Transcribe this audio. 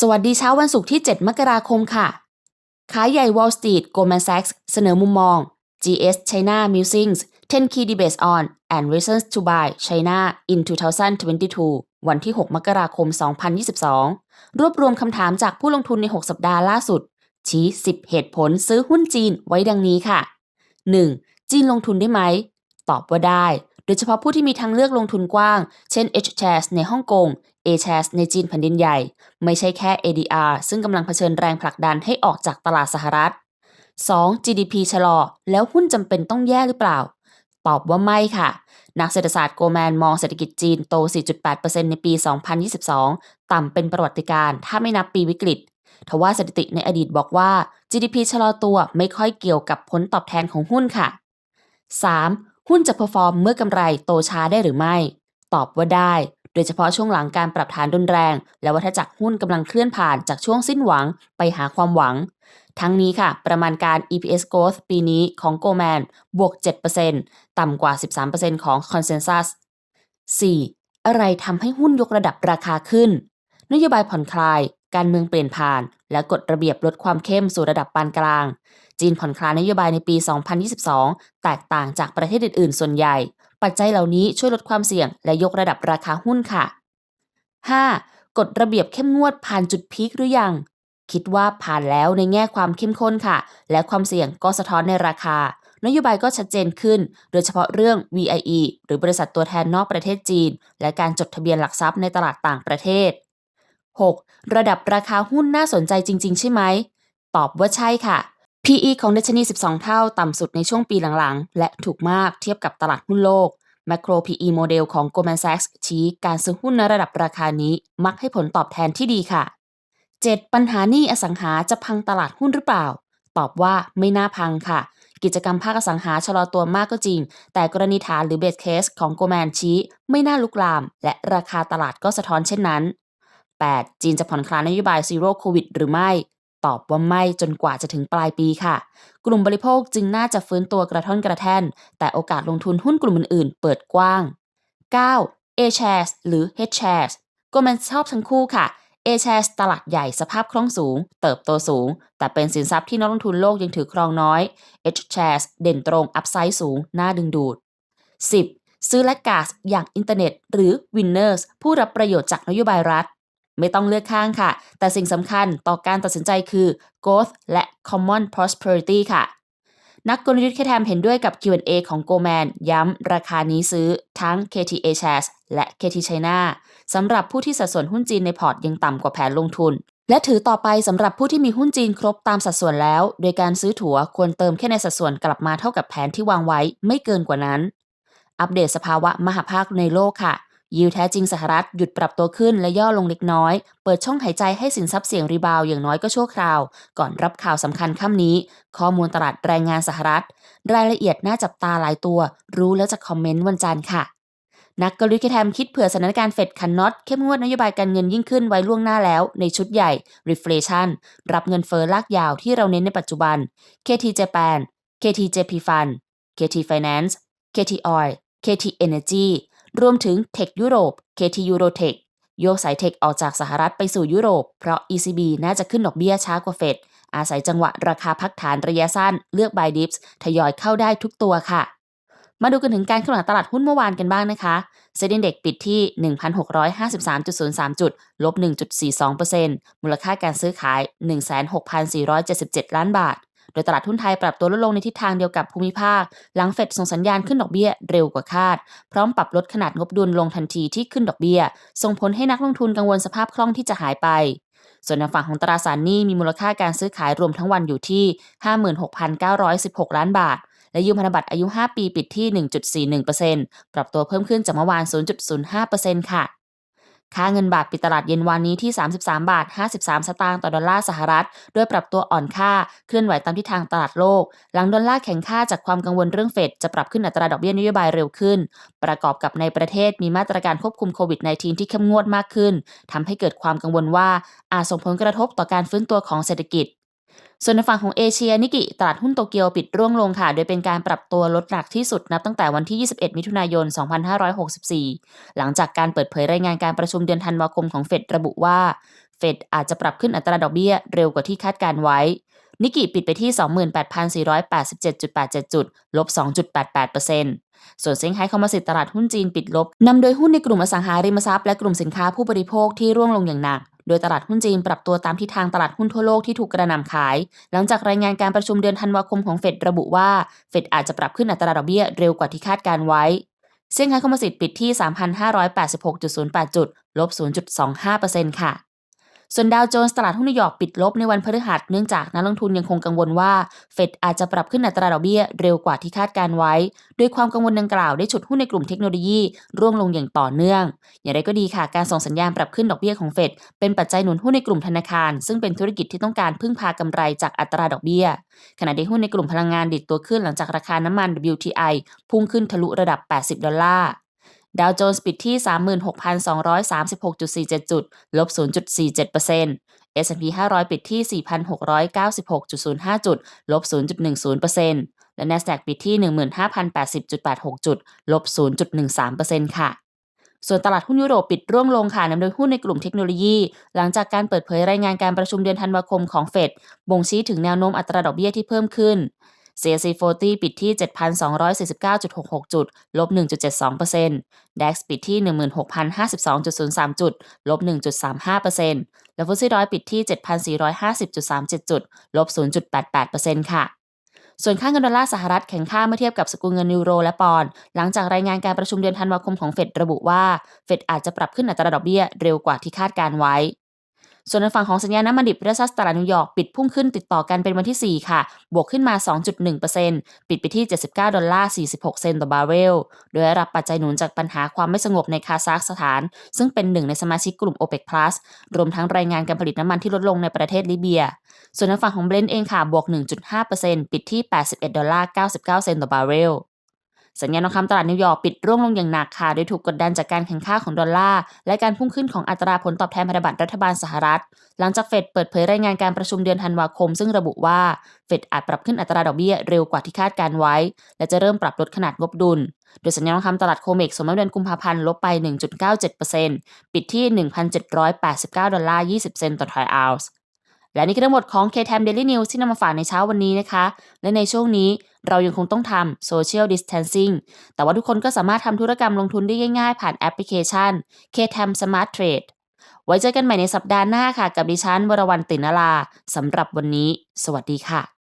สวัสดีเช้าวันศุกร์ที่ 7 มกราคมค่ะ ขายใหญ่ Wall Street Goldman Sachs เสนอมุมมอง GS China Musings 10 Key Debates on and Reasons to Buy China in 2022 วันที่ 6 มกราคม 2022 รวบรวมคำถามจากผู้ลงทุนใน 6 สัปดาห์ล่าสุด ชี้ 10 เหตุผลซื้อหุ้นจีนไว้ดังนี้ค่ะ 1. จีนลงทุนได้ไหม ตอบว่าได้ โดยเฉพาะผู้ที่มีทางเลือกลงทุนกว้าง เช่น H shares ในฮ่องกง A shares ในจีนแผ่นดินใหญ่ ไม่ใช่แค่ ADR ซึ่งกำลังเผชิญแรงผลักดันให้ออกจากตลาดสหรัฐ 2. GDP ชะลอ แล้วหุ้นจำเป็นต้องแย่หรือเปล่า ตอบว่าไม่ค่ะ นักเศรษฐศาสตร์โกลแมนมองเศรษฐกิจจีนโต 4.8%ในปี 2022 ต่ำเป็นประวัติการณ์ถ้าไม่นับปีวิกฤตทว่าสถิติในอดีตบอกว่า GDP ชะลอตัวไม่ค่อยเกี่ยวกับผลตอบแทนของหุ้นค่ะ 3. หุ้นจะเพอร์ฟอร์มเมื่อกำไรโตช้าได้หรือไม่ ตอบว่าได้ โดยเฉพาะช่วงหลังการปรับฐานรุนแรง และวัฏจักรหุ้นกำลังเคลื่อนผ่านจากช่วงสิ้นหวังไปหาความหวัง ทั้งนี้ค่ะ ประมาณการ EPS growth ปีนี้ของ Goldman บวก 7%ต่ำกว่า 13%ของ Consensus 4. อะไรทำให้หุ้นยกระดับราคาขึ้น นโยบายผ่อนคลาย การเมืองเปลี่ยนผ่าน และกฎระเบียบลดความเข้มสู่ระดับปานกลาง จีนผ่อนคลายนโยบายในปี 2022 แตกต่างจากประเทศอื่นๆ ส่วนใหญ่ ปัจจัยเหล่านี้ช่วยลดความเสี่ยง และยกระดับราคาหุ้นค่ะ 5. กฎระเบียบเข้มงวดผ่านจุดพีคหรือยัง คิดว่าผ่านแล้วในแง่ความเข้มข้นค่ะ และความเสี่ยงก็สะท้อนในราคา นโยบายก็ชัดเจนขึ้น โดยเฉพาะเรื่อง VIE หรือบริษัทตัวแทนนอกประเทศจีน และการจดทะเบียนหลักทรัพย์ในตลาดต่างประเทศ 6. ระดับราคาหุ้นน่าสนใจจริง ๆ ใช่ไหม ตอบว่าใช่ค่ะ PE ของดัชนี 12 เท่าต่ำสุดในช่วงปีหลังๆ และถูกมากเทียบกับตลาดหุ้นโลก Macro PE โมเดลของ Goldman Sachs ชี้การซื้อหุ้นในระดับราคานี้ มักให้ผลตอบแทนที่ดีค่ะ 7. ปัญหานี้อสังหาจะพังตลาดหุ้นหรือเปล่า ตอบว่าไม่น่าพังค่ะ กิจกรรมภาคอสังหาชะลอตัวมากก็จริง แต่กรณีฐานหรือเบสเคสของโกลแมนชี้ ไม่น่าลุกลาม และราคาตลาดก็สะท้อนเช่นนั้น 8. จีนจะผ่อนคลายนโยบายซีโร่โควิดหรือไม่ ตอบว่าไม่จนกว่าจะถึงปลายปีค่ะ กลุ่มบริโภคจึงน่าจะฟื้นตัวกระท่อนกระแท่น แต่โอกาสลงทุนหุ้นกลุ่มอื่นๆ เปิดกว้าง 9. A shares หรือ H shares ก็มันชอบทั้งคู่ค่ะ A shares ตลาดใหญ่สภาพคล่องสูง เติบโตสูง แต่เป็นสินทรัพย์ที่นักลงทุนโลกยังถือครองน้อย H shares เด่นตรงอัพไซด์สูง น่าดึงดูด 10. ซื้อและกาสอย่างอินเทอร์เน็ต หรือ Winners ผู้รับประโยชน์จากนโยบายรัฐ ไม่ต้องเลือกข้างค่ะ แต่สิ่งสำคัญต่อการตัดสินใจคือ growth และ common prosperity ค่ะ นักกลยุทธ์แคทแมเห็นด้วยกับ Q&A ของ Goldman ย้ำราคานี้ซื้อทั้ง KTA Shares และ KT China สำหรับผู้ที่สัดส่วนหุ้นจีนในพอร์ตยังต่ำกว่าแผนลงทุน และถือต่อไปสำหรับผู้ที่มีหุ้นจีนครบตามสัดส่วนแล้ว โดยการซื้อถั่วควรเติมแค่ในสัดส่วนกลับมาเท่ากับแผนที่วางไว้ไม่เกินกว่านั้น อัปเดตสภาวะมหภาคในโลกค่ะ ยิวแท้จริงสหรัฐหยุดปรับตัวขึ้นและย่อลงเล็กน้อย เปิดช่องหายใจให้สินทรัพย์เสี่ยงรีบาวอย่างน้อยก็ชั่วคราว ก่อนรับข่าวสำคัญค่ำนี้ ข้อมูลตลาดแรงงานสหรัฐ รายละเอียดน่าจับตาหลายตัว รู้แล้วจะคอมเมนต์วันจันทร์ค่ะ นักกลยุทธ์แทมคิดเผื่อสถานการณ์เฟดคันน็อตเข้มงวดนโยบายการเงินยิ่งขึ้นไว้ล่วงหน้าแล้ว ในชุดใหญ่ reflation รับเงินเฟอ้อลากยาวที่เราเน้นในปัจจุบัน KT Japan KT JP Fund KT Finance KT Oil KT Energy รวมถึง Tech ยุโรป KT Eurotech โยกสายเทคออกจากสหรัฐไปสู่ยุโรป เพราะ ECB น่าจะขึ้นดอกเบี้ยช้ากว่าเฟด อาศัยจังหวะราคาพักฐานระยะสั้น เลือก buy dips ทยอยเข้าได้ทุกตัวค่ะ มาดูกันถึงการขึ้นไหวตลาดหุ้นเมื่อวานกันบ้างนะคะเซ็นดีเด็กปิดที่ 1,653.03 จุด ลบ 1.42%มูลค่าการซื้อขาย 16,477ล้านบาท โดยตลาดหุ้นไทยปรับตัวลดลงในทิศทางเดียวกับภูมิภาค หลังเฟดส่งสัญญาณขึ้นดอกเบี้ยเร็วกว่าคาด พร้อมปรับลดขนาดงบดุลลงทันทีที่ขึ้นดอกเบี้ย ส่งผลให้นักลงทุนกังวลสภาพคล่องที่จะหายไป ส่วนในฝั่งของตราสารหนี้มีมูลค่าการซื้อขายรวมทั้งวันอยู่ที่ 56,916 ล้านบาท และยืมพันธบัตรอายุ 5 ปีปิดที่ 1.41%ปรับตัวเพิ่มขึ้นจากเมื่อวาน 0.05%ค่ะ ค่าเงินบาทปิดตลาดเย็นวันนี้ที่ 33 บาท 53 สตางค์ต่อดอลลาร์สหรัฐโดยปรับตัวอ่อนค่าเคลื่อนไหวตามทิศทางตลาดโลก หลังดอลลาร์แข็งค่าจากความกังวลเรื่องเฟดจะปรับขึ้นอัตราดอกเบี้ยนโยบายเร็วขึ้น ประกอบกับในประเทศมีมาตรการควบคุมโควิด -19 ที่เข้มงวดมากขึ้นทำให้เกิดความกังวลว่าอาจส่งผลกระทบต่อการฟื้นตัวของเศรษฐกิจ ส่วนในฝั่งของเอเชียนิกิตลาดหุ้นโตเกียวปิดร่วงลงค่ะ โดยเป็นการปรับตัวลดหนักที่สุดนับตั้งแต่วันที่ 21 มิถุนายน 2564 หลังจากการเปิดเผยรายงานการประชุมเดือนธันวาคมของเฟดระบุว่า เฟดอาจจะปรับขึ้นอัตราดอกเบี้ยเร็วกว่าที่คาดการไว้ นิกกิปิดไปที่ 28,487.87 จุด ลบ 2.88%ส่วนเซ็งไฮ้คอมมสิตตลาดหุ้นจีนปิดลบนำโดยหุ้นในกลุ่มอสังหาริมทรัพย์และกลุ่มสินค้าผู้บริโภคที่ร่วงลงอย่างหนัก โดยตลาดหุ้นจีนปรับตัวตามทิศทางตลาดหุ้นทั่วโลกที่ถูกกระหน่ำขาย หลังจากรายงานการประชุมเดือนธันวาคมของเฟดระบุว่า เฟดอาจจะปรับขึ้นอัตราดอกเบี้ยเร็วกว่าที่คาดการไว้เซี่ยงไฮ้คอมมสิตปิดที่ 3,586.08 จุด ลบ 0.25%ค่ะ ส่วนดาวโจนส์ตลาดหุ้นนิวยอร์กปิดลบในวันพฤหัสเนื่องจากนักลงทุนยังคงกังวลว่า เฟดอาจจะปรับขึ้นอัตราดอกเบี้ยเร็วกว่าที่คาดการไว้ โดยความกังวลดังกล่าวได้ฉุดหุ้นในกลุ่มเทคโนโลยี ร่วงลงอย่างต่อเนื่อง อย่างไรก็ดีค่ะการส่งสัญญาณปรับขึ้นดอกเบี้ยของเฟดเป็นปัจจัยหนุนหุ้นในกลุ่มธนาคาร ซึ่งเป็นธุรกิจที่ต้องการพึ่งพากำไรจากอัตราดอกเบี้ย ขณะที่หุ้นในกลุ่มพลังงานดิดตัวขึ้นหลังจากราคาน้ำมัน WTI พุ่งขึ้นทะลุระดับ 80 ดอลลาร์ ดาวโจนส์ปิดที่ 36,236.47 จุด ลบ 0.47% S&P 500 ปิดที่ 4,696.05 จุด ลบ 0.10%และ NASDAQ ปิดที่ 15,080.86 จุด ลบ 0.13%ค่ะส่วนตลาดหุ้นยุโรปปิดร่วงลงค่ะนำโดยหุ้นในกลุ่มเทคโนโลยี หลังจากการเปิดเผยรายงานการประชุมเดือนธันวาคมของเฟดบ่งชี้ถึงแนวโน้มอัตราดอกเบี้ยที่เพิ่มขึ้น CAC 40 ปิดที่ 7,249.66 จุด ลบ 1.72% DAX ปิดที่ 16,052.03 จุด ลบ 1.35%และฟุตซี่ร้อยปิดที่ 7,450.37 จุด ลบ 0.88%ค่ะส่วนค่าเงินดอลลาร์สหรัฐแข็งค่าเมื่อเทียบกับสกุลเงินยูโรและปอนด์หลังจากรายงานการประชุมเดือนธันวาคมของเฟดระบุว่า เฟดอาจจะปรับขึ้นอัตราดอกเบี้ยเร็วกว่าที่คาดการไว้ ส่วนในฝั่งของสัญญาณน้ำมันดิบเรซัสตลาดนิวยอร์กปิดพุ่งขึ้นติดต่อกันเป็นวันที่ 4 ค่ะ บวกขึ้นมา 2.1%ปิดไปที่ 79 ดอลลาร์ 46 เซนต์ต่อบาร์เรล โดยรับปัจจัยหนุนจากปัญหาความไม่สงบในคาซัคสถาน ซึ่งเป็นหนึ่งในสมาชิกกลุ่ม OPEC Plus รวมทั้งรายงานการผลิตน้ำมันที่ลดลงในประเทศลิเบีย ส่วนในฝั่งของเบรนท์เองค่ะบวก 1.5%ปิดที่ 81 ดอลลาร์ 99 เซนต์ต่อบาร์เรล สัญญาณทองคำตลาดนิวยอร์กปิดร่วงลงอย่างหนักค่ะโดยถูกกดดันจากการแข่งข้าของดอลลาร์และการพุ่งขึ้นของอัตราผลตอบแทนพันธบัตรรัฐบาลสหรัฐ หลังจากเฟดเปิดเผยรายงานการประชุมเดือนธันวาคม ซึ่งระบุว่าเฟดอาจปรับขึ้นอัตราดอกเบี้ยเร็วกว่าที่คาดการไว้ และจะเริ่มปรับลดขนาดงบดุล โดยสัญญาณทองคำตลาดโคเมกสมมติเดือนกุมภาพันธ์ลบไป 1.97%ปิดที่ 1,789 ดอลลาร์ 20 เซนต์ต่อทรอยออนซ์ และนี่ก็ทั้งหมดของ K-Time Daily News ที่นำมาฝากในเช้าวันนี้นะคะ และในช่วงนี้เรายังคงต้องทำ Social Distancing แต่ว่าทุกคนก็สามารถทำธุรกรรมลงทุนได้ง่ายๆ ผ่านแอปพลิเคชัน K-Time Smart Trade ไว้เจอกันใหม่ในสัปดาห์หน้าค่ะ กับดิฉันวรวรรณตินลาสำหรับวันนี้ สวัสดีค่ะ